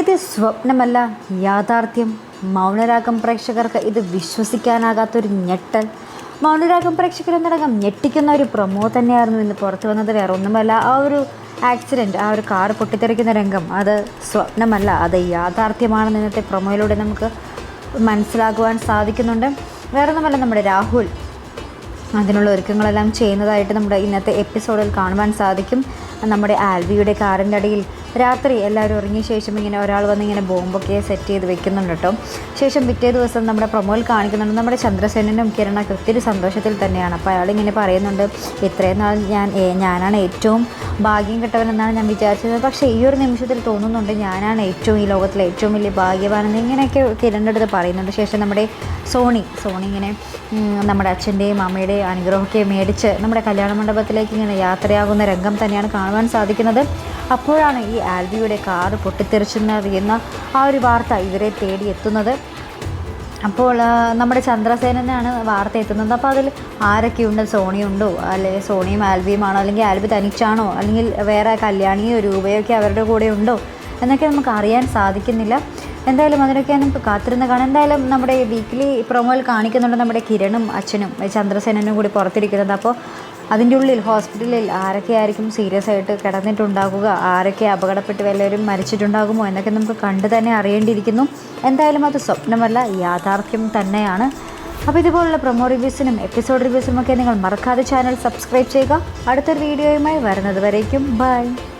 ഇത് സ്വപ്നമല്ല യാഥാർത്ഥ്യം. മൗനരാഗം പ്രേക്ഷകർക്ക് ഇത് വിശ്വസിക്കാനാകാത്തൊരു ഞെട്ടൽ. മൗനരാഗം പ്രേക്ഷകർ എന്നടക്കം ഞെട്ടിക്കുന്ന ഒരു പ്രമോ തന്നെയായിരുന്നു ഇന്ന് പുറത്തു വന്നത്. വേറെ ഒന്നുമല്ല ആ ഒരു ആക്സിഡന്റ് ആ ഒരു കാർ പൊട്ടിത്തെറിക്കുന്ന രംഗം അത് സ്വപ്നമല്ല അത് യാഥാർത്ഥ്യമാണെന്ന് ഇന്നത്തെ പ്രൊമോയിലൂടെ നമുക്ക് മനസ്സിലാക്കുവാൻ സാധിക്കുന്നുണ്ട്. വേറെ ഒന്നുമല്ല നമ്മുടെ രാഹുൽ അതിനുള്ള ഒരുക്കങ്ങളെല്ലാം ചെയ്യുന്നതായിട്ട് നമ്മുടെ ഇന്നത്തെ എപ്പിസോഡിൽ കാണുവാൻ സാധിക്കും. നമ്മുടെ ആൽവിയുടെ കാറിന്റെ അടിയിൽ രാത്രി എല്ലാവരും ഉറങ്ങിയ ശേഷം ഇങ്ങനെ ഒരാൾ വന്ന് ഇങ്ങനെ ബോംബൊക്കെ സെറ്റ് ചെയ്ത് വെക്കുന്നുണ്ട് കേട്ടോ. ശേഷം പിറ്റേ ദിവസം നമ്മുടെ പ്രൊമോയിൽ കാണിക്കുന്നുണ്ട്. നമ്മുടെ ചന്ദ്രസേനനും കിരണൊക്കെ ഒത്തിരി സന്തോഷത്തിൽ തന്നെയാണ്. അപ്പോൾ അയാൾ ഇങ്ങനെ പറയുന്നുണ്ട് ഇത്രയും നാൾ ഞാൻ ഞാനാണ് ഏറ്റവും ഭാഗ്യം കിട്ടവനെന്നാണ് ഞാൻ വിചാരിച്ചത്. പക്ഷേ ഈ ഒരു നിമിഷത്തിൽ തോന്നുന്നുണ്ട് ഞാനാണ് ഏറ്റവും ഈ ലോകത്തിലെ ഏറ്റവും വലിയ ഭാഗ്യവാനെന്ന് ഇങ്ങനെയൊക്കെ കിരണിന്റെ അടുത്ത് പറയുന്നുണ്ട്. ശേഷം നമ്മുടെ സോണി സോണി ഇങ്ങനെ നമ്മുടെ അച്ഛന്റെയും അമ്മയുടെയും അനുഗ്രഹമൊക്കെ മേടിച്ച് നമ്മുടെ കല്യാണ മണ്ഡപത്തിലേക്ക് ഇങ്ങനെ യാത്രയാകുന്ന രംഗം തന്നെയാണ് കാണുവാൻ സാധിക്കുന്നത്. അപ്പോഴാണ് ഈ ആൽവിയുടെ കാറ് പൊട്ടിത്തെറിച്ചെന്നറിയുന്ന ആ ഒരു വാർത്ത ഇവരെ തേടി എത്തുന്നത്. അപ്പോൾ നമ്മുടെ ചന്ദ്രസേനനാണ് വാർത്ത എത്തുന്നത്. അപ്പോൾ അതിൽ ആരൊക്കെയുണ്ട്? സോണിയുണ്ടോ? അല്ലെങ്കിൽ സോണിയും ആൽബിയുമാണോ? അല്ലെങ്കിൽ ആൽബി തനിച്ചാണോ? അല്ലെങ്കിൽ വേറെ കല്യാണിയോ രൂപയൊക്കെ അവരുടെ കൂടെ ഉണ്ടോ? എന്നൊക്കെ നമുക്ക് അറിയാൻ സാധിക്കുന്നില്ല. എന്തായാലും അതിനൊക്കെ നമുക്ക് കാത്തിരുന്ന് കാണാം. എന്തായാലും നമ്മുടെ വീക്കിലി പ്രൊമോയിൽ കാണിക്കുന്നുണ്ട് നമ്മുടെ കിരണും അച്ഛനും ചന്ദ്രസേനനും കൂടി പുറത്തിരിക്കുന്നത്. അപ്പോൾ അതിന്റെ ഉള്ളിൽ ഹോസ്പിറ്റലിൽ ആരൊക്കെ ആയിരിക്കും സീരിയസ് ആയിട്ട് കിടന്നിട്ടുണ്ടാകുക ആരൊക്കെ അപകടപ്പെട്ട് വല്ലവരും മരിച്ചിട്ടുണ്ടാകുമോ എന്നൊക്കെ നമുക്ക് കണ്ടു തന്നെ അറിയേണ്ടിയിരിക്കുന്നു. എന്തായാലും അത് സ്വപ്നമല്ല യാഥാർത്ഥ്യം തന്നെയാണ്. അപ്പോൾ ഇതുപോലുള്ള പ്രൊമോ റിവ്യൂസിനും എപ്പിസോഡ് റിവ്യൂസിനും ഒക്കെ നിങ്ങൾ മറക്കാതെ ചാനൽ സബ്സ്ക്രൈബ് ചെയ്യുക. അടുത്തൊരു വീഡിയോയുമായി വരുന്നത് വരേക്കും. ബൈ.